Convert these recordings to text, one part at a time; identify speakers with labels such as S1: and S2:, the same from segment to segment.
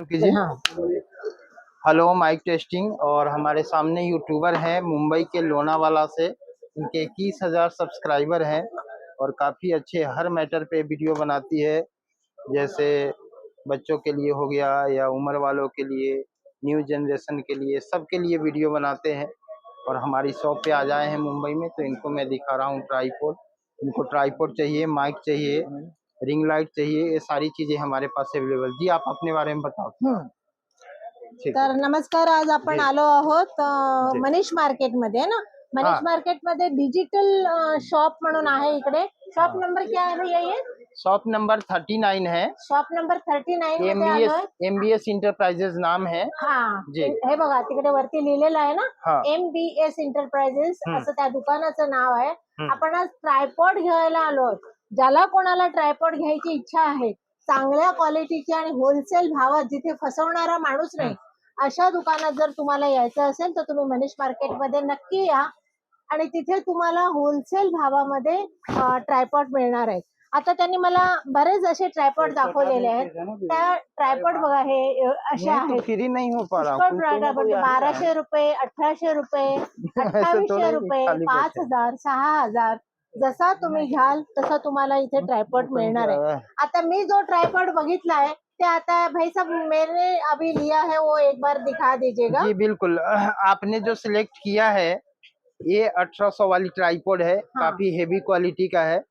S1: कीजिए
S2: हाँ।
S1: Hello mic testing और हमारे सामने यूट्यूबर हैं मुंबई के लोनावाला से। इनके इक्कीस हज़ार सब्सक्राइबर हैं और काफ़ी अच्छे हर मैटर पे वीडियो बनाती है। जैसे बच्चों के लिए हो गया या उम्र वालों के लिए न्यू जनरेशन के लिए सबके लिए वीडियो बनाते हैं। और हमारी शॉप पे आ जाए हैं मुंबई में तो इनको मैं दिखा रहा हूँ ट्राईपोड इनको ट्राईपोड चाहिए माइक चाहिए। रिंग लाइट चाहिए ये सारी चीज़ें हमारे पास अवेलेबल जी आप अपने बारे में बताओ
S2: तर नमस्कार आज आपण. आलो आहोत अं. मनीष मार्केटमध्ये ना
S1: हाँ.
S2: मनीष मार्केटमध्ये डिजिटल शॉप म्हणून आहे इकडे शॉप. नंबर क्या है भैया ये
S1: शॉप नंबर थर्टी नाइन है
S2: शॉप नंबर थर्टी नाईन एममध्ये
S1: बी एस
S2: आलोय
S1: एम बी एस इंटरप्राइजेस नाम है
S2: हा
S1: जी.
S2: हे बघा तिकडे वरती लिहिलेलं आहे ना
S1: हाँ
S2: एम बी एस इंटरप्राइजेस
S1: हम्म.
S2: असं त्या दुकानाचं नाव आहे
S1: हम्म.
S2: आपण आज ट्रायपॉड घ्यायला आलो आहोत ज्याला कोणाला ट्रायपॉड घ्यायची इच्छा आहे चांगल्या क्वालिटीची आणि होलसेल भावात जिथे फसवणारा माणूस नाही अशा दुकानात जर तुम्हाला यायचं असेल तर तुम्ही मनीष मार्केटमध्ये नक्की या. आणि तिथे तुम्हाला होलसेल भावामध्ये ट्रायपॉड मिळणार आहे आता त्यांनी मला बरेच असे ट्रायपॉड दाखवलेले आहेत. त्या ट्रायपॉड बघा हे असे आहेत.
S1: हो।
S2: बाराशे रुपये अठराशे रुपये अठ्ठावीसशे रुपये पाच। हजार सहा हजार जसा तुम्ही घ्याल तसा तुम्हाला इथे ट्रायपॉड मिळणार आहे. आता मी जो ट्रायपॉड बघितलाय ते आता भाई साहब मैंने अभी लिया है वो एक बार दिखा दीजिएगा.
S1: जी बिल्कुल. आपने जो सिलेक्ट किया है ये 1800 वाली ट्राईपोड है
S2: हाँ।
S1: काफ़ी हेवी क्वालिटी का है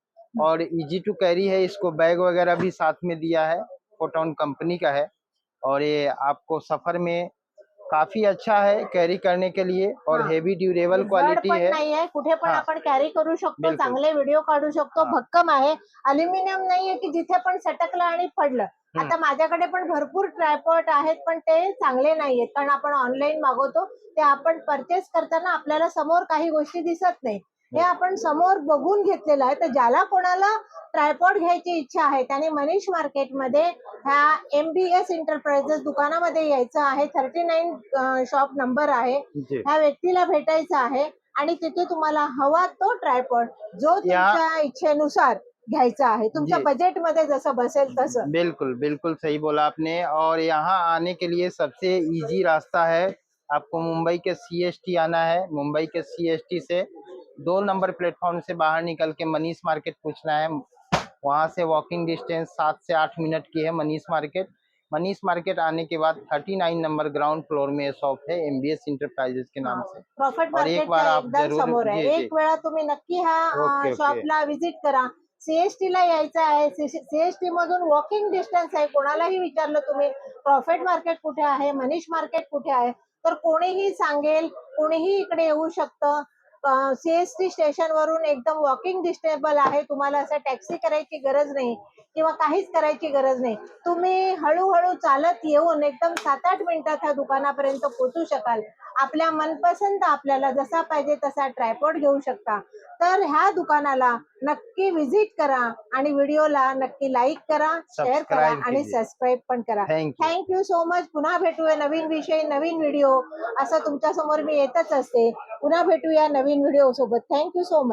S1: और इजी टू कैरी है इसको बैग वगैरह भी साथ में दिया है फोटोन कंपनी का है और ये आपको सफ़र में काफी अच्छा है कैरी करने के लिए और
S2: हाँ।
S1: हेवी ड्यूरेबल क्वालिटी
S2: पण
S1: है
S2: नाहीये कुठे पण
S1: हाँ.
S2: आपण कॅरी करू शकतो
S1: बिलकुल.
S2: चांगले व्हिडिओ काढू शकतो
S1: हाँ.
S2: भक्कम आहे अल्युमिनियम नाहीये की जिथे पण सटकलं आणि पडलं आता माझ्याकडे पण भरपूर ट्रायपॉट आहेत पण ते चांगले नाहीयेत कारण आपण ऑनलाईन मागवतो ते आपण परचेस करताना आपल्याला समोर काही गोष्टी दिसत नाही हे आपण समोर बघून घेतलेलं आहे. तर ज्याला कोणाला ट्रायपॉड घ्यायची इच्छा आहे त्याने मनीष मार्केटमध्ये ह्या एम बी एस इंटरप्राइजेस दुकानामध्ये यायचं आहे. थर्टी नाईन शॉप नंबर आहे. ह्या व्यक्तीला भेटायचं आहे आणि तिथे तुम्हाला हवा तो ट्रायपॉड जो तुमच्या इच्छेनुसार घ्यायचा आहे. तुमच्या
S1: जी.
S2: बजेटमध्ये जसं बसेल तसं.
S1: बिल्कुल बिल्कुल सही बोला आपने. और यहाँ आने के लिए सबसे इजी रास्ता है आपको मुंबई के सी आना है. मुंबई के सी से दो नंबर प्लेटफॉर्म से बाहर निकल के मनीष मार्केट पूछना है। वहाँ से वॉकिंग डिस्टेंस सात से आठ मिनट की है मनीष मार्केट। मनीष मार्केट आने के बाद thirty nine number ground floor में शॉप है एम बी एस इंटरप्राइजेस के नाम से।
S2: प्रॉफिट
S1: और एक बार आप जरूर-.
S2: एक वेळा तुम्ही नक्की
S1: ओके.
S2: शॉपला व्हिजिट करा. सीएसटी ला यायचं आहे. सीएसटी मधून वॉकिंग डिस्टन्स आहे. कोणालाही विचारलं तुम्ही प्रॉफिट मार्केट कुठे आहे? मनीष मार्केट कुठे आहे? तर कोणीही सांगेल कोणीही इकडे येऊ शकतं. सीएसटी स्टेशन वरून एकदम वॉकिंग डिस्टेबल आहे. तुम्हाला असं टॅक्सी करायची गरज नाही किंवा काहीच करायची गरज नाही. तुम्ही हळूहळू चालत येऊन एकदम सात आठ मिनिटात ह्या दुकानापर्यंत पोहोचू शकाल. आपल्या मनपसंत आपल्याला जसा पाहिजे तसा ट्रायपॉड घेऊ शकता. तर ह्या दुकानाला नक्की व्हिजिट करा आणि व्हिडिओला नक्की लाईक करा शेअर करा आणि. सबस्क्राईब पण करा.
S1: Thank you
S2: thank you so much पुन्हा भेटूया नवीन विषय नवीन व्हिडिओ असं तुमच्यासमोर मी येतच असते. पुन्हा भेटूया नवीन व्हिडिओ सोबत. Thank you so much